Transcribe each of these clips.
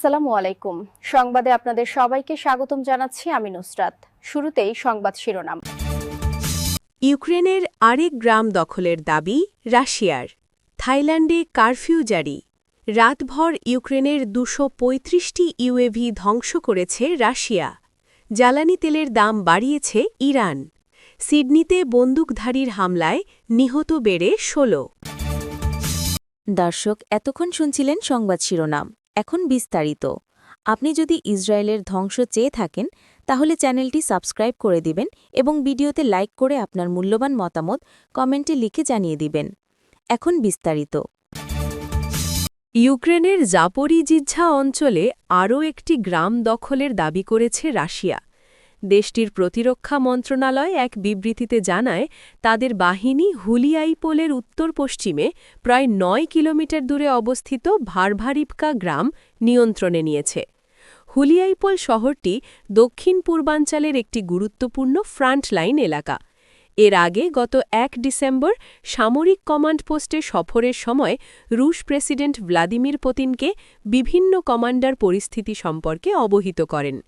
আসসালামু আলাইকুম। সংবাদে আপনাদের সবাইকে স্বাগতম জানাচ্ছি আমি নুসরাত। শুরুতেই সংবাদ শিরোনাম। ইউক্রেনের আরেক গ্রাম দখলের দাবি রাশিয়ার। থাইল্যান্ডে কারফিউ জারি। রাতভর ইউক্রেনের দুশো পঁয়ত্রিশটি ইউএভি ধ্বংস করেছে রাশিয়া। জ্বালানি তেলের দাম বাড়িয়েছে ইরান। সিডনিতে বন্দুকধারীর হামলায় নিহত বেড়ে ১৬ দর্শক এতক্ষণ শুনছিলেন সংবাদ শিরোনাম। এখন বিস্তারিত। আপনি যদি ইসরায়েলের ধ্বংস চেয়ে থাকেন, তাহলে চ্যানেলটি সাবস্ক্রাইব করে দিবেন এবং ভিডিওতে লাইক করে আপনার মূল্যবান মতামত কমেন্টে লিখে জানিয়ে দিবেন। এখন বিস্তারিত। ইউক্রেনের জাপরিজিজ্ঝা অঞ্চলে আরও একটি গ্রাম দখলের দাবি করেছে রাশিয়া। দেশটির প্রতিরক্ষা মন্ত্রণালয় এক বিবৃতিতে জানায়, তাদের বাহিনী হুলিয়াইপোলের উত্তর পশ্চিমে প্রায় নয় কিলোমিটার দূরে অবস্থিত ভারভারিপকা গ্রাম নিয়ন্ত্রণে নিয়েছে। হুলিয়াইপোল শহরটি দক্ষিণ পূর্বাঞ্চলের একটি গুরুত্বপূর্ণ ফ্রন্টলাইন এলাকা। এর আগে গত এক ডিসেম্বর সামরিক কমান্ড পোস্টে সফরের সময় রুশ প্রেসিডেন্ট ভ্লাদিমির পুতিনকে বিভিন্ন কমান্ডার পরিস্থিতি সম্পর্কে অবহিত করেন।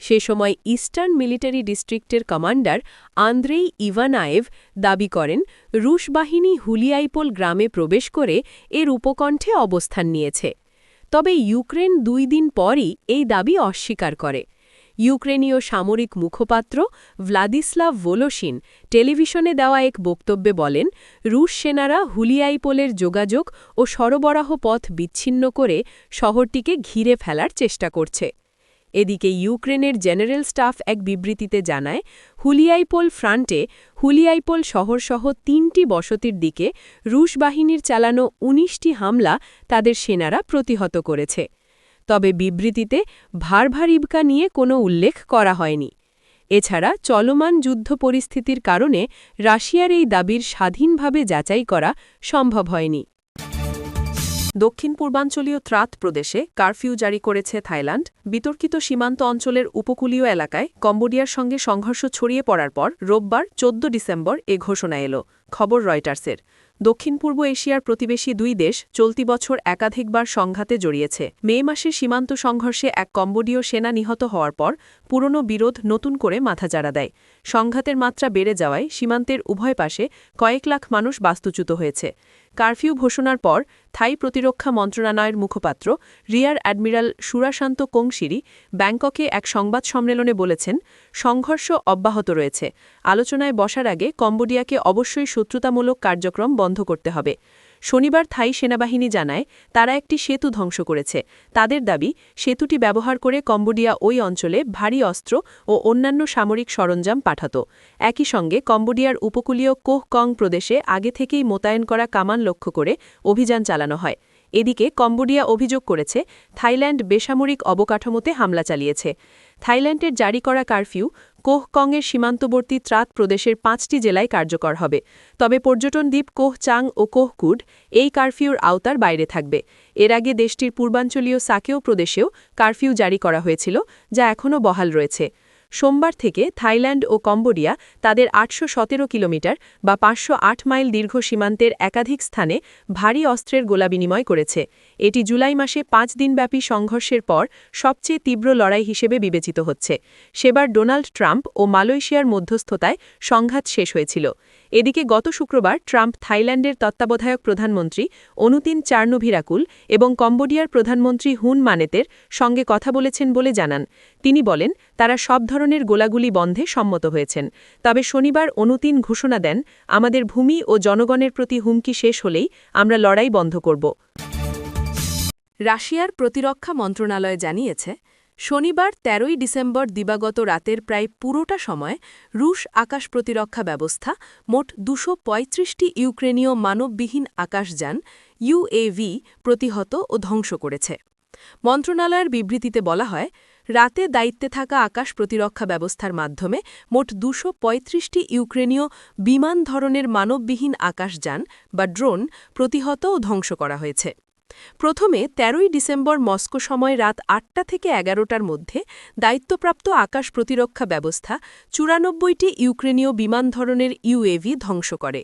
সে সময় ইস্টার্ন মিলিটারি ডিস্ট্রিক্টের কমান্ডার আন্দ্রেই ইভানায়েভ দাবি করেন, রুশ বাহিনী হুলিয়াইপোল গ্রামে প্রবেশ করে এর উপকণ্ঠে অবস্থান নিয়েছে। তবে ইউক্রেন দুই দিন পরই এই দাবি অস্বীকার করে। ইউক্রেনীয় সামরিক মুখপাত্র ভ্লাদিস্লাভ ভোলোসিন টেলিভিশনে দেওয়া এক বক্তব্যে বলেন, রুশ সেনারা হুলিয়াইপোলের যোগাযোগ ও সরবরাহ পথ বিচ্ছিন্ন করে শহরটিকে ঘিরে ফেলার চেষ্টা করছে। এদিকে ইউক্রেনের জেনারেল স্টাফ এক বিবৃতিতে জানায়, হুলিয়াইপোল ফ্রান্টে হুলিয়াইপোল শহরসহ তিনটি বসতির দিকে রুশ বাহিনীর চালানো ১৯টি হামলা তাদের সেনারা প্রতিহত করেছে। তবে বিবৃতিতে ভারভারিবকা নিয়ে কোনো উল্লেখ করা হয়নি। এছাড়া চলমান যুদ্ধ পরিস্থিতির কারণে রাশিয়ার এই দাবির স্বাধীনভাবে যাচাই করা সম্ভব হয়নি। দক্ষিণ পূর্বাঞ্চলীয় ত্রাত প্রদেশে কারফিউ জারি করেছে থাইল্যান্ড। বিতর্কিত সীমান্ত অঞ্চলের উপকূলীয় এলাকায় কম্বোডিয়ার সঙ্গে সংঘর্ষ ছড়িয়ে পড়ার পর রোববার ১৪ ডিসেম্বর এ ঘোষণা এলো। খবর রয়টার্সের। দক্ষিণ পূর্ব এশিয়ার প্রতিবেশী দুই দেশ চলতি বছর একাধিকবার সংঘাতে জড়িয়েছে। মে মাসে সীমান্ত সংঘর্ষে এক কম্বোডীয় সেনা নিহত হওয়ার পর পুরনো বিরোধ নতুন করে মাথাচাড়া দেয়। সংঘাতের মাত্রা বেড়ে যাওয়ায় সীমান্তের উভয় পাশে কয়েক লাখ মানুষ বাস্তুচ্যুত হয়েছে। কারফিউ ঘোষণার পর থাই প্রতিরক্ষা মন্ত্রণালয়ের মুখপাত্র, রিয়ার অ্যাডমিরাল সুরাশান্ত কোংশিরি, ব্যাংককে এক সংবাদ সম্মেলনে বলেছেন, সংঘর্ষ অব্যাহত রয়েছে। আলোচনায় বসার আগে কম্বোডিয়াকে অবশ্যই শত্রুতামূলক কার্যক্রম বন্ধ করতে হবে। শনিবার থাই সেনাবাহিনী জানায়, তারা একটি সেতু ধ্বংস করেছে। তাদের দাবি, সেতুটি ব্যবহার করে কম্বোডিয়া ওই অঞ্চলে ভারী অস্ত্র ও অন্যান্য সামরিক সরঞ্জাম পাঠাত। একই সঙ্গে কম্বোডিয়ার উপকূলীয় কোহ কং প্রদেশে আগে থেকেই মোতায়েন করা কামান লক্ষ্য করে অভিযান চালানো হয়। এদিকে কম্বোডিয়া অভিযোগ করেছে, থাইল্যান্ড বেসামরিক অবকাঠামোতে হামলা চালিয়েছে। থাইল্যান্ডের জারি করা কারফিউ কোহকংয়ের সীমান্তবর্তী ত্রাত প্রদেশের পাঁচটি জেলায় কার্যকর হবে। তবে পর্যটন দ্বীপ কোহ চাং ও কোহকুড এই কারফিউর আওতার বাইরে থাকবে। এর আগে দেশটির পূর্বাঞ্চলীয় সাকেও প্রদেশেও কারফিউ জারি করা হয়েছিল, যা এখনও বহাল রয়েছে। সোমবার থেকে থাইল্যান্ড ও কম্বোডিয়া তাদের আটশো সতেরো কিলোমিটার বা পাঁচশো আট মাইল দীর্ঘ সীমান্তের একাধিক স্থানে ভারী অস্ত্রের গোলা বিনিময় করেছে। এটি জুলাই মাসে পাঁচ দিনব্যাপী সংঘর্ষের পর সবচেয়ে তীব্র লড়াই হিসেবে বিবেচিত হচ্ছে। সেবার ডোনাল্ড ট্রাম্প ও মালয়েশিয়ার মধ্যস্থতায় সংঘাত শেষ হয়েছিল। এদিকে গত শুক্রবার ট্রাম্প থাইল্যান্ডের তত্ত্বাবধায়ক প্রধানমন্ত্রী অনুতিন চার্নোভিরাকুল এবং কম্বোডিয়ার প্রধানমন্ত্রী হুন মানেতের সঙ্গে কথা বলেছেন বলে জানান। তিনি বলেন, তারা সব ধরনের গোলাগুলি বন্ধে সম্মত হয়েছেন। তবে শনিবার অনুতিন ঘোষণা দেন, আমাদের ভূমি ও জনগণের প্রতি হুমকি শেষ হলেই আমরা লড়াই বন্ধ করব। রাশিয়ার প্রতিরক্ষা মন্ত্রণালয় জানিয়েছে শনিবার ১৩ই ডিসেম্বর দিবাগত রাতের প্রায় পুরোটা সময় রুশ আকাশ প্রতিরক্ষা ব্যবস্থা মোট দুশো পঁয়ত্রিশটি ইউক্রেনীয় মানববিহীন আকাশযান ইউএভি প্রতিহত ও ধ্বংস করেছে। মন্ত্রণালয়ের বিবৃতিতে বলা হয়, রাতে দায়িত্বে থাকা আকাশ প্রতিরক্ষা ব্যবস্থার মাধ্যমে মোট দুশো পঁয়ত্রিশটি ইউক্রেনীয় বিমান ধরনের মানববিহীন আকাশযান বা ড্রোন প্রতিহত ও ধ্বংস করা হয়েছে। প্রথমে ১৩ই ডিসেম্বর মস্কো সময় রাত আটটা থেকে এগারোটার মধ্যে দায়িত্বপ্রাপ্ত আকাশ প্রতিরক্ষা ব্যবস্থা চুরানব্বইটি ইউক্রেনীয় বিমান ধরনের ইউএভি ধ্বংস করে।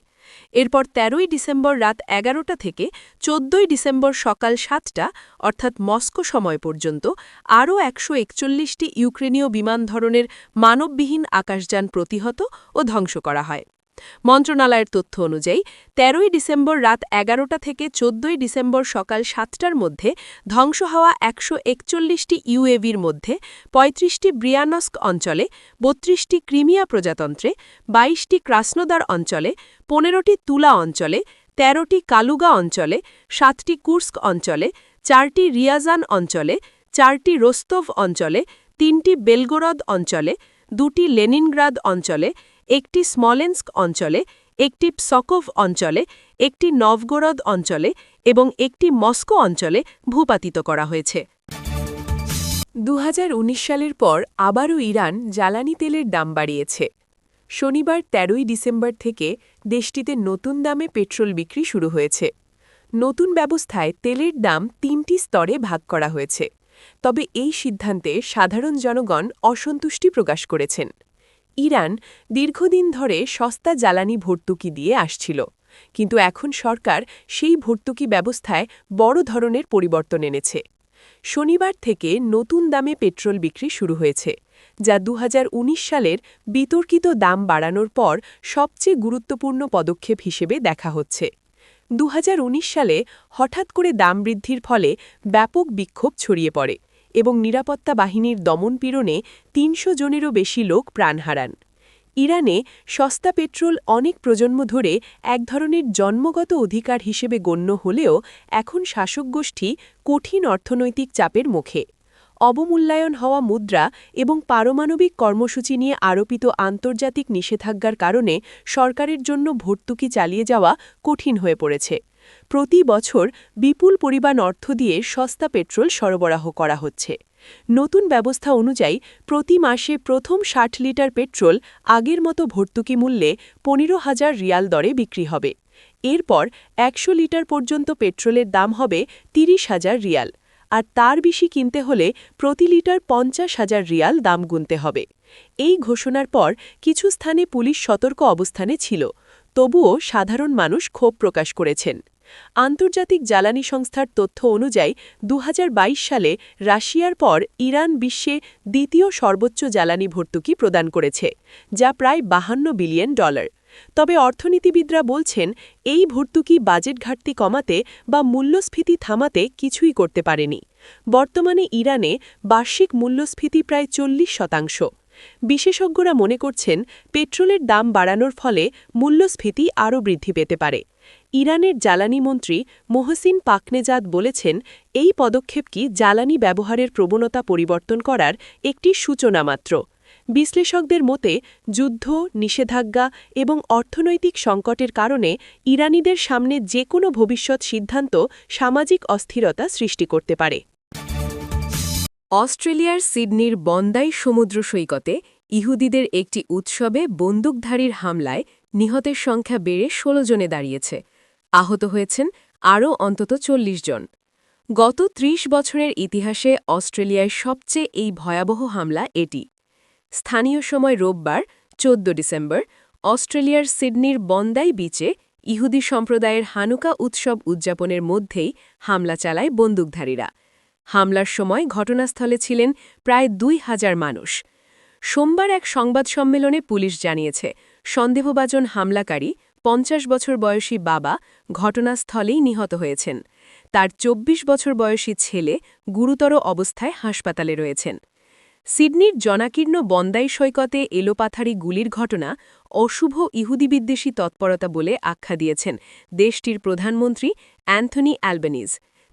এরপর ১৩ই ডিসেম্বর রাত এগারোটা থেকে চোদ্দই ডিসেম্বর সকাল সাতটা, অর্থাৎ মস্কো সময় পর্যন্ত, আরও একশো ইউক্রেনীয় বিমান ধরনের মানববিহীন আকাশযান প্রতিহত ও ধ্বংস করা হয়। মন্ত্রণালয়ের তথ্য অনুযায়ী ১৩ই ডিসেম্বর রাত এগারোটা থেকে চোদ্দই ডিসেম্বর সকাল সাতটার মধ্যে ধ্বংস হওয়া একশো একচল্লিশটি ইউএভির মধ্যে পঁয়ত্রিশটি ব্রিয়ানস্ক অঞ্চলে, বত্রিশটি ক্রিমিয়া প্রজাতন্ত্রে, বাইশটি ক্রাসনোদার অঞ্চলে, পনেরোটি তুলা অঞ্চলে, তেরোটি কালুগা অঞ্চলে, সাতটি কুর্স্ক অঞ্চলে, চারটি রিয়াজান অঞ্চলে, চারটি রোস্তভ অঞ্চলে, তিনটি বেলগোরদ অঞ্চলে, দুটি লেনিনগ্রাদ অঞ্চলে একটি স্মলেন্স্ক অঞ্চলে, একটি পসকোভ অঞ্চলে, একটি নভগোরদ অঞ্চলে এবং একটি মস্কো অঞ্চলে ভূপাতিত করা হয়েছে। দু হাজার উনিশ সালের পর আবারও ইরান জ্বালানি তেলের দাম বাড়িয়েছে। শনিবার ১৩ই ডিসেম্বর থেকে দেশটিতে নতুন দামে পেট্রোল বিক্রি শুরু হয়েছে। নতুন ব্যবস্থায় তেলের দাম তিনটি স্তরে ভাগ করা হয়েছে। তবে এই সিদ্ধান্তে সাধারণ জনগণ অসন্তুষ্টি প্রকাশ করেছেন। ইরান দীর্ঘদিন ধরে সস্তা জ্বালানি ভর্তুকি দিয়ে আসছিল। কিন্তু এখন সরকার সেই ভর্তুকি ব্যবস্থায় বড় ধরনের পরিবর্তন এনেছে। শনিবার থেকে নতুন দামে পেট্রোল বিক্রি শুরু হয়েছে, যা দু হাজার উনিশ সালের বিতর্কিত দাম বাড়ানোর পর সবচেয়ে গুরুত্বপূর্ণ পদক্ষেপ হিসেবে দেখা হচ্ছে। দু হাজার উনিশ সালে হঠাৎ করে দাম বৃদ্ধির ফলে ব্যাপক বিক্ষোভ ছড়িয়ে পড়ে। এবং নিরাপত্তা বাহিনীর দমনপীড়নে তিনশো জনেরও বেশি লোক প্রাণ হারান। ইরানে সস্তা পেট্রোল অনেক প্রজন্ম ধরে এক ধরনের জন্মগত অধিকার হিসেবে গণ্য হলেও এখন শাসক গোষ্ঠী কঠিন অর্থনৈতিক চাপের মুখে। অবমূল্যায়ন হওয়া মুদ্রা এবং পারমাণবিক কর্মসূচি নিয়ে আরোপিত আন্তর্জাতিক নিষেধাজ্ঞার কারণে সরকারের জন্য ভর্তুকি চালিয়ে যাওয়া কঠিন হয়ে পড়েছে। প্রতি বছর বিপুল পরিমাণ অর্থ দিয়ে সস্তা পেট্রোল সরবরাহ করা হচ্ছে। নতুন ব্যবস্থা অনুযায়ী প্রতি মাসে প্রথম ষাট লিটার পেট্রোল আগের মতো ভর্তুকি মূল্যে পনেরো হাজার রিয়াল দরে বিক্রি হবে। এরপর একশো লিটার পর্যন্ত পেট্রোলের দাম হবে তিরিশ হাজার রিয়াল। আর তার বেশি কিনতে হলে প্রতি লিটার পঞ্চাশ হাজার রিয়াল দাম গুনতে হবে। এই ঘোষণার পর কিছু স্থানে পুলিশ সতর্ক অবস্থানে ছিল। তবুও সাধারণ মানুষ ক্ষোভ প্রকাশ করেছেন। আন্তর্জাতিক জ্বালানি সংস্থার তথ্য অনুযায়ী দু হাজার বাইশ সালে রাশিয়ার পর ইরান বিশ্বে দ্বিতীয় সর্বোচ্চ জ্বালানি ভর্তুকি প্রদান করেছে, যা প্রায় বাহান্ন বিলিয়ন ডলার। তবে অর্থনীতিবিদরা বলছেন, এই ভর্তুকি বাজেট ঘাটতি কমাতে বা মূল্যস্ফীতি থামাতে কিছুই করতে পারেনি। বর্তমানে ইরানে বার্ষিক মূল্যস্ফীতি প্রায় চল্লিশ শতাংশ। বিশেষজ্ঞরা মনে করছেন, পেট্রোলের দাম বাড়ানোর ফলে মূল্যস্ফীতি আরও বৃদ্ধি পেতে পারে। ইরানের জ্বালানি মন্ত্রী মোহসিন পাকনেজাদ বলেছেন, এই পদক্ষেপ কি জ্বালানি ব্যবহারের প্রবণতা পরিবর্তন করার একটি সূচনা মাত্র। বিশ্লেষকদের মতে, যুদ্ধ, নিষেধাজ্ঞা এবং অর্থনৈতিক সংকটের কারণে ইরানিদের সামনে যে কোনো ভবিষ্যৎ সিদ্ধান্ত সামাজিক অস্থিরতা সৃষ্টি করতে পারে। অস্ট্রেলিয়ার সিডনির বন্দাই সমুদ্র সৈকতে ইহুদিদের একটি উৎসবে বন্দুকধারীর হামলায় নিহতের সংখ্যা বেড়ে ১৬ জনে দাঁড়িয়েছে। আহত হয়েছেন আরও অন্তত চল্লিশ জন। গত ৩০ বছরের ইতিহাসে অস্ট্রেলিয়ায় সবচেয়ে এই ভয়াবহ হামলা এটি। স্থানীয় সময় রোববার ১৪ ডিসেম্বর, অস্ট্রেলিয়ার সিডনির বন্দাই বিচে ইহুদি সম্প্রদায়ের হানুকা উৎসব উদযাপনের মধ্যেই হামলা চালায় বন্দুকধারীরা। হামলার সময় ঘটনাস্থলে ছিলেন প্রায় দুই হাজার মানুষ। সোমবার এক সংবাদ সম্মেলনে পুলিশ জানিয়েছে, সন্দেহভাজন হামলাকারী পঞ্চাশ বছর বয়সী বাবা ঘটনাস্থলেই নিহত হয়েছেন। তার ২৪ বছর বয়সী ছেলে গুরুতর অবস্থায় হাসপাতালে রয়েছেন। সিডনির জনাকীর্ণ বন্দাই সৈকতে এলোপাথারি গুলির ঘটনা অশুভ ইহুদিবিদ্বেষী তৎপরতা বলে আখ্যা দিয়েছেন দেশটির প্রধানমন্ত্রী অ্যান্থনি অ্যালবেনিজ।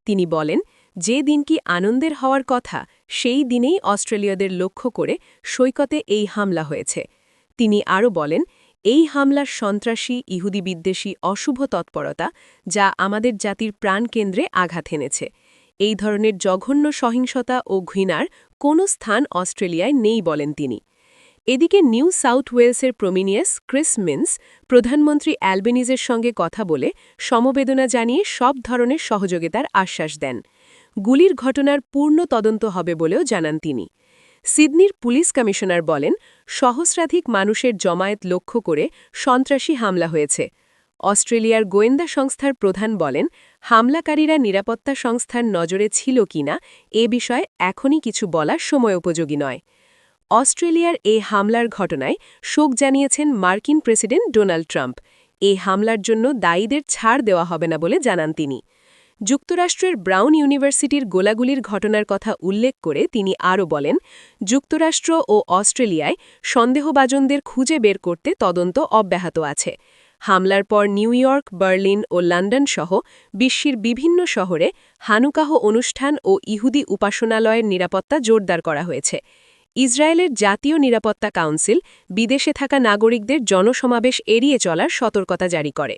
তিনি বলেন, যে দিন কি আনন্দের হওয়ার কথা, সেই দিনেই অস্ট্রেলীয়দের লক্ষ্য করে সৈকতে এই হামলা হয়েছে। তিনি আরও বলেন এই হামলার সন্ত্রাসী, ইহুদি বিদ্বেষী, অশুভ তৎপরতা যা আমাদের জাতির প্রাণকেন্দ্রে আঘাত এনেছে। এই ধরনের জঘন্য সহিংসতা ও ঘৃণার কোনো স্থান অস্ট্রেলিয়ায় নেই বলেন তিনি। এদিকে নিউ সাউথ ওয়েলসের প্রমিনিয়াস ক্রিস মিন্স প্রধানমন্ত্রী অ্যালবেনিজের সঙ্গে কথা বলে সমবেদনা জানিয়ে সব ধরনের সহযোগিতার আশ্বাস দেন। গুলির ঘটনার পূর্ণ তদন্ত হবে বলেও জানান তিনি। সিডনির পুলিশ কমিশনার বলেন, সহস্রাধিক মানুষের জমায়েত লক্ষ্য করে সন্ত্রাসী হামলা হয়েছে। অস্ট্রেলিয়ার গোয়েন্দা সংস্থার প্রধান বলেন, হামলাকারীরা নিরাপত্তা সংস্থার নজরে ছিল কিনা এ বিষয়ে এখনই কিছু বলার সময় উপযোগী নয়। অস্ট্রেলিয়ার এই হামলার ঘটনায় শোক জানিয়েছেন মার্কিন প্রেসিডেন্ট ডোনাল্ড ট্রাম্প। এই হামলার জন্য দায়ীদের ছাড় দেওয়া হবে না বলে জানান তিনি। যুক্তরাষ্ট্রের ব্রাউন ইউনিভার্সিটির গোলাগুলির ঘটনার কথা উল্লেখ করে তিনি আরও বলেন, যুক্তরাষ্ট্র ও অস্ট্রেলিয়ায় সন্দেহভাজনদের খুঁজে বের করতে তদন্ত অব্যাহত আছে। হামলার পর নিউ ইয়র্ক, বার্লিন ও লন্ডন সহ বিশ্বের বিভিন্ন শহরে হানুকাহ অনুষ্ঠান ও ইহুদি উপাসনালয়ের নিরাপত্তা জোরদার করা হয়েছে। ইসরায়েলের জাতীয় নিরাপত্তা কাউন্সিল বিদেশে থাকা নাগরিকদের জনসমাবেশ এড়িয়ে চলার সতর্কতা জারি করে।